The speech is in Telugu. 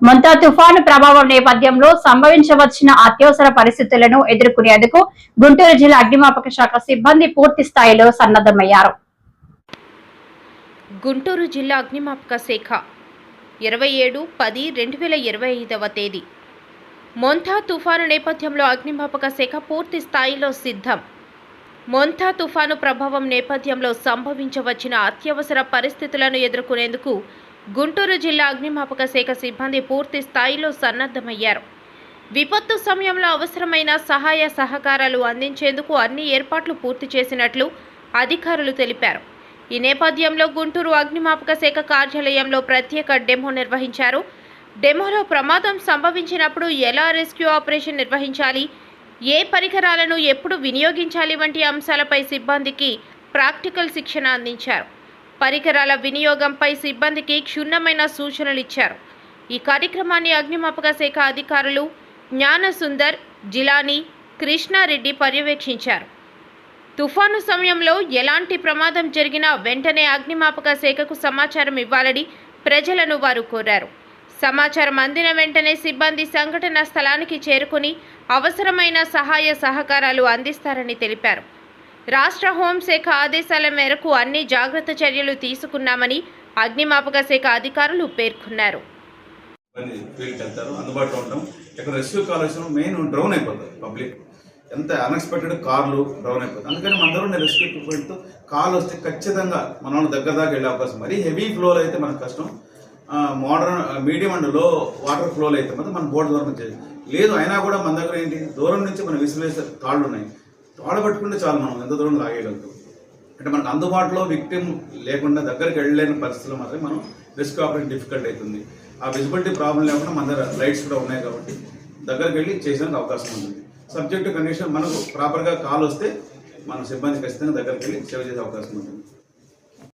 మొంతా తుఫాను ప్రభావం నేపథ్యంలో సంభవించవచ్చిన అత్యవసర పరిస్థితులను ఎదుర్కొనేందుకు గుంటూరు జిల్లా అగ్నిమాపక శాఖ సిబ్బంది పూర్తి స్థాయిలో సన్నద్ధమయ్యారు. గుంటూరు జిల్లా అగ్నిమాపక శాఖ ఇరవై ఏడు పది రెండు వేల ఇరవై ఐదవ తేదీ. మొంతా తుఫాను నేపథ్యంలో అగ్నిమాపక శాఖ పూర్తి స్థాయిలో సిద్ధం. మొంతా తుఫాను ప్రభావం నేపథ్యంలో సంభవించవచ్చిన అత్యవసర పరిస్థితులను ఎదుర్కొనేందుకు గుంటూరు జిల్లా అగ్నిమాపక శాఖ సిబ్బంది పూర్తి స్థాయిలో సన్నద్ధమయ్యారు. విపత్తు సమయంలో అవసరమైన సహాయ సహకారాలు అందించేందుకు అన్ని ఏర్పాట్లు పూర్తి చేసినట్లు అధికారులు తెలిపారు. ఈ నేపథ్యంలో గుంటూరు అగ్నిమాపక శాఖ కార్యాలయంలో ప్రత్యేక డెమో నిర్వహించారు. డెమోలో ప్రమాదం సంభవించినప్పుడు ఎలా రెస్క్యూ ఆపరేషన్ నిర్వహించాలి ఏ పరికరాలను ఎప్పుడు వినియోగించాలి వంటి అంశాలపై సిబ్బందికి ప్రాక్టికల్ శిక్షణ అందించారు. పరికరాల వినియోగంపై సిబ్బందికి క్షుణ్ణమైన సూచనలు ఇచ్చారు. ఈ కార్యక్రమాన్ని అగ్నిమాపక శాఖ అధికారులు జ్ఞానసుందర్ జిలానీ కృష్ణారెడ్డి పర్యవేక్షించారు. తుఫాను సమయంలో ఎలాంటి ప్రమాదం జరిగినా వెంటనే అగ్నిమాపక శాఖకు సమాచారం ఇవ్వాలని ప్రజలను వారు కోరారు. సమాచారం అందిన వెంటనే సిబ్బంది సంఘటన స్థలానికి చేరుకుని అవసరమైన సహాయ సహకారాలు అందిస్తారని తెలిపారు. రాష్ట్ర హోంశాఖ ఆదేశాల మేరకు అన్ని జాగ్రత్త చర్యలు తీసుకున్నామని అగ్నిమాపక శాఖ అధికారులు పేర్కొన్నారు. అందుబాటులో ఉంటాం. ఇక్కడ రెస్క్యూ మెయిన్ డ్రౌన్ అయిపోతారు పబ్లిక్. ఎంత అన్ఎక్స్పెక్టెడ్ కార్లు డ్రౌన్ అయిపోతుంది. అందుకని మన దగ్గర ఉన్న రెస్క్యూ ఎక్విప్మెంట్తో కార్లు వస్తే ఖచ్చితంగా మన వాళ్ళు దగ్గర దాకా వెళ్ళే అవకాశం. మరీ హెవీ ఫ్లోలో అయితే మనకు కష్టం. మోడర్న్ మీడియం అండ్లో వాటర్ ఫ్లోలో అయితే మాత్రం మన బోర్డు దూరం నుంచి లేదు అయినా కూడా మన దగ్గర ఏంటి దూరం నుంచి మనం విసిరేసే కార్లు ఉన్నాయి. తాళ్ళు చాలు మనం ఎంత దూరం లాగేయగలుగుతాం. అంటే మనకు అందుబాటులో విక్టిమ్ లేకుండా దగ్గరికి వెళ్ళలేని పరిస్థితుల్లో మాత్రమే మనం రిస్క్ ఆపరేషన్ డిఫికల్ట్ అవుతుంది. ఆ విజిబిలిటీ ప్రాబ్లం లేకుండా మన దగ్గర లైట్స్ కూడా ఉన్నాయి కాబట్టి దగ్గరికి వెళ్ళి చేసేందుకు అవకాశం ఉంటుంది. సబ్జెక్టు కండిషన్ మనకు ప్రాపర్గా కాల్ వస్తే మన సిబ్బంది ఖచ్చితంగా దగ్గరికి వెళ్ళి సేవ చేసే అవకాశం ఉంటుంది.